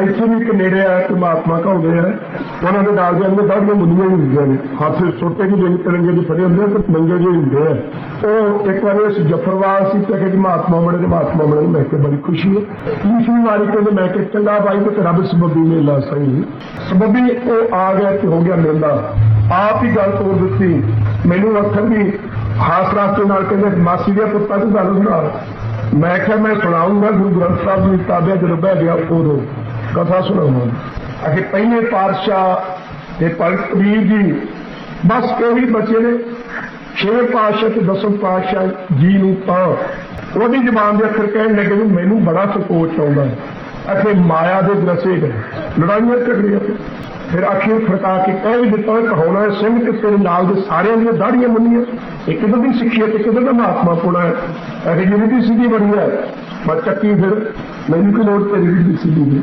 ਇੱਥੇ ਵੀ ਇੱਕ ਨੇੜੇ ਆ ਤੇ ਮਹਾਤਮਾ ਘਾਉਂਦੇ ਆ ਉਹਨਾਂ ਦੇ ਨਾਲ ਦੇ ਅੰਦਰ ਦਾੜੀਆਂ ਮੁੰਡੀਆਂ ਵੀ ਹੁੰਦੀਆਂ ਨੇ। ਹੱਥ ਛੋਟੇ ਜਿਹੇ ਜਿਹੜੇ ਤਿਰੰਗੇ ਦੇ ਫੜੇ ਹੁੰਦੇ ਆ ਤੇ ਨੰਗੇ ਜਿਹੇ ਹੁੰਦੇ ਆ। ਉਹ ਇੱਕ ਵਾਰ ਇਸ ਜਫਰਵਾਲ ਸੀ ਤੇ ਕਿ ਮਹਾਤਮਾ ਬਣੇ ਤੇ ਮਹਾਤਮਾ ਬਣੇ, ਮੈਂ ਕਿ ਬੜੀ ਖੁਸ਼ੀ ਹੈ। ਤੀਸਰੀ ਵਾਰੀ ਕਹਿੰਦੇ ਮੈਂ ਕਿ ਚੰਗਾ ਬਾਈ ਤੇ ਰੱਬ ਸਬੱਬੀ ਮੇਲਾ ਸਹੀ ਸਬੱਬੀ ਉਹ ਆ ਗਿਆ ਤੇ ਹੋ ਗਿਆ ਮੇਲਾ। ਆਪ ਹੀ ਗੱਲ ਤੋੜ ਦਿੱਤੀ। ਮੈਨੂੰ ਅੱਖਰ ਵੀ ਹਾਸ ਰਾਸਤੇ ਨਾਲ ਕਹਿੰਦੇ, ਮਾਸੀ ਦੇ ਪੁੱਤਾਂ ਦੀ ਗੱਲ ਸੁਣਾ। ਮੈਂ ਕਿਹਾ ਮੈਂ ਸੁਣਾਉਂਗਾ, ਗੁਰੂ ਗ੍ਰੰਥ ਸਾਹਿਬ ਦੀ ਕਿਤਾਬੇ ਜਦੋਂ ਬਹਿ ਗਿਆ ਉਦੋਂ। ਕਥਾ ਸੁਣਾਉਂਗਾ ਅਖੇ ਪਹਿਲੇ ਪਾਤਸ਼ਾਹ ਤੇ ਭਗਤ ਕਬੀਰ ਜੀ, ਬਸ ਕੋਈ ਬੱਚੇ ਨੇ। ਛੇ ਪਾਤਸ਼ਾਹ ਤੇ ਦਸਮ ਪਾਤਸ਼ਾਹ ਜੀ ਨੂੰ ਤਾਂ ਉਹਦੀ ਜ਼ਬਾਨ ਦੇ ਅੱਖਰ ਕਹਿਣ ਲੱਗੇ ਵੀ ਮੈਨੂੰ ਬੜਾ ਸਕੋਚ ਆਉਂਦਾ ਅਖੇ ਮਾਇਆ ਦੇ ਦਰਸੇ ਗਏ। ਲੜਾਈਆਂ ਝਗੜੀਆਂ ਤੇ। ਫਿਰ ਆਖਿਰ ਫਰਕਾ ਕੇ ਕਹਿ ਵੀ ਦਿੱਤਾ ਕਹਾਉਣਾ ਸਿੰਘ ਤੇ ਤੇਰੇ ਨਾਲ ਦੇ ਸਾਰਿਆਂ ਦੀਆਂ ਦਾੜੀਆਂ ਮੰਨੀਆਂ ਇਹ ਕਿਦੋਂ ਦੀ ਸਿੱਖਿਆ ਤੇ ਕਿਦੋਂ ਦਾ ਮਹਾਤਮਾ ਪੁਣਾ ਹੈ? ਇਹ ਜਿਹੜੀ ਸਿੱਧੀ ਬਣੀ ਹੈ। ਬਸ ਚੱਕੀ ਫਿਰ, ਮੈਨੂੰ ਕਿ ਲੋੜ ਤੇਰੀ ਦੀ ਸਿੱਧੀ ਦੀ?